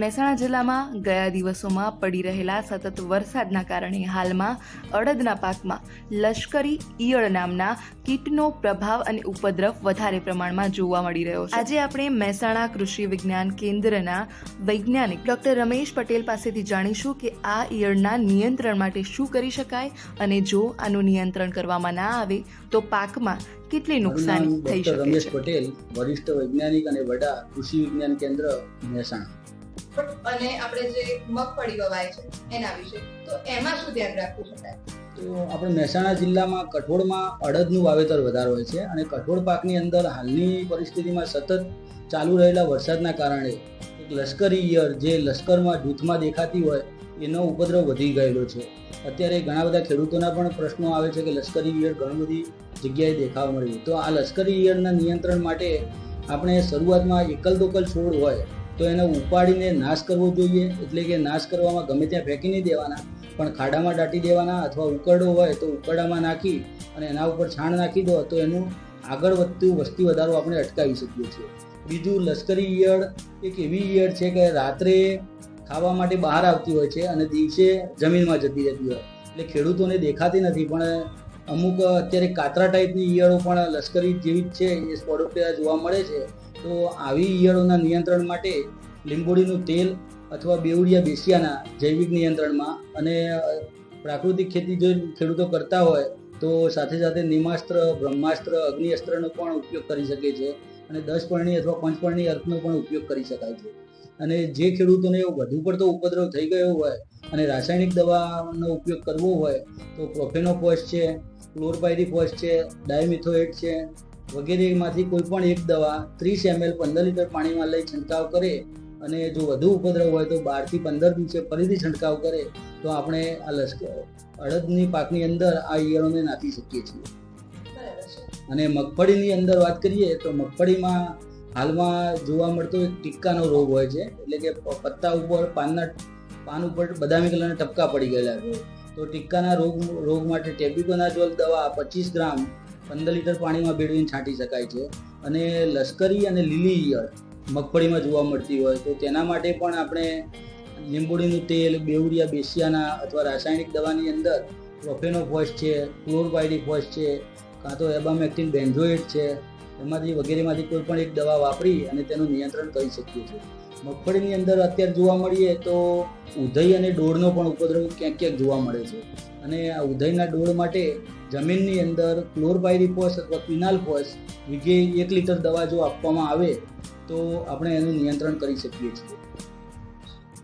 મહેસાણા જિલ્લામાં ગયા દિવસોમાં પડી રહેલા સતત વરસાદના કારણે હાલમાં અડદના પાકમાં લશ્કરી ઈયળ નામના કીટનો પ્રભાવ અને ઉપદ્રવ વધારે પ્રમાણમાં જોવા મળી રહ્યો છે. આજે આપણે મહેસાણા કૃષિ વિજ્ઞાન કેન્દ્રના વૈજ્ઞાનિક ડોક્ટર રમેશ પટેલ પાસેથી જાણીશું કે આ ઈયળના નિયંત્રણ માટે શું કરી શકાય અને જો આનું નિયંત્રણ કરવામાં ના આવે તો પાકમાં કેટલી નુકસાની થઈ શકે રમેશ છે? પટેલ વરિષ્ઠ વૈજ્ઞાનિક અને વડા કૃષિ વિજ્ઞાન કેન્દ્ર મહેસાણા. અને આપણે જે મગફળી વવાય છે, એના વિશે. તો એમાં શું ધ્યાન રાખવું શકાય તો આપણે મહેસાણા જિલ્લામાં કઠોળમાં અડદનું વાવેતર વધારે હોય છે અને કઠોળ પાકની અંદર હાલની પરિસ્થિતિમાં સતત ચાલુ રહેલા વરસાદના કારણે એક લશ્કરી ઈયર જે લશ્કરમાં જૂથમાં દેખાતી હોય, એનો ઉપદ્રવ વધી ગયેલો છે. અત્યારે ઘણા બધા ખેડૂતોના પણ પ્રશ્નો આવે છે કે લશ્કરી ઈયળ ઘણી બધી જગ્યાએ દેખાવા મળી તો આ લશ્કરી ઈયળના નિયંત્રણ માટે આપણે શરૂઆતમાં એકલ દોકલ છોડ હોય તો એને ઉપાડીને નાશ કરવો જોઈએ. એટલે કે નાશ કરવામાં ગમે ત્યાં ફેંકી નહીં દેવાના, પણ ખાડામાં દાટી દેવાના અથવા ઉકરડો હોય તો ઉકરડામાં નાખી અને એના ઉપર છાણ નાખી દો તો એનું આગળ વધતું વસ્તી વધારો આપણે અટકાવી શકીએ છીએ. બીજું લશ્કરી ઈયળ એક એવી ઈયળ છે કે રાત્રે ખાવા માટે બહાર આવતી હોય છે અને દિવસે જમીનમાં જતી રહેતી હોય. એટલે ખેડૂતોને દેખાતી નથી, પણ અમુક અત્યારે કાતરા ટાઈપની ઈયળો પણ લશ્કરી જેવી જ છે. એ સ્પોડોપ્ટેરા જોવા મળે છે. તો આવી ઈયળોના નિયંત્રણ માટે લીંબોડીનું તેલ અથવા બેવડિયા બેસિયાના જૈવિક નિયંત્રણમાં અને પ્રાકૃતિક ખેતી જો ખેડૂતો કરતા હોય, તો સાથે સાથે નિમાસ્ત્ર, બ્રહ્માસ્ત્ર, અગ્નિઅસ્ત્રનો પણ ઉપયોગ કરી શકે છે અને દસ પર્ણી અથવા પંચપર્ણી અર્થનો પણ ઉપયોગ કરી શકાય છે. અને જે ખેડૂતોને વધુ પડતો ઉપદ્રવ થઈ ગયો હોય અને રાસાયણિક દવાનો ઉપયોગ કરવો હોય, તો પ્રોફેનોફોસ છે ક્લોરપાયરીફોસ છે, ડાયમિથોએટ છે વગેરેમાંથી કોઈ પણ એક દવા ત્રીસ એમએલ, પંદર લીટર પાણીમાં લઈ છંટકાવ કરે અને જો વધુ ઉપદ્રવ હોય તો બારથી પંદર દિવસે ફરીથી છંટકાવ કરે, તો આપણે આ લશ્કર અડદની પાકની અંદર આ ઈયળોને નાખી શકીએ છીએ. અને મગફળીની અંદર વાત કરીએ તો મગફળીમાં હાલમાં જોવા મળતો એક ટીક્કાનો રોગ હોય છે, એટલે કે પત્તા ઉપર પાનના, પાન ઉપર બદામી કલરના ટપકા પડી ગયેલા છે. તો ટીક્કાના રોગ રોગ માટે ટેબ્યુકોનાઝોલ દવા પચીસ ગ્રામ પંદર લીટર પાણીમાં ભેળવીને છાંટી શકાય છે. અને લશ્કરી અને લીલી ઈયળ મગફળીમાં જોવા મળતી હોય તો તેના માટે પણ આપણે લીંબોડીનું તેલ બેવરિયા બેસિયાના અથવા રાસાયણિક દવાની અંદર પ્રોફેનોફોસ છે, ક્લોરપાયરીફોસ છે, કાં તો એબામેક્ટિન બેન્ઝોએટ છે, એમાંથી વગેરેમાંથી કોઈ પણ એક દવા વાપરી અને તેનું નિયંત્રણ કરી શકીએ છીએ. મગફળીની અંદર અત્યારે જોવા મળીએ તો ઉધઈ અને ડોળનો પણ ઉપદ્રવ ક્યાંક ક્યાંક જોવા મળે છે. અને આ ઉધઈના ડોળ માટે જમીનની અંદર ક્લોરપાયરીફોસ અથવા ક્વિનાલફોસ વિગે એક લીટર દવા જો આપવામાં આવે, તો આપણે એનું નિયંત્રણ કરી શકીએ છીએ.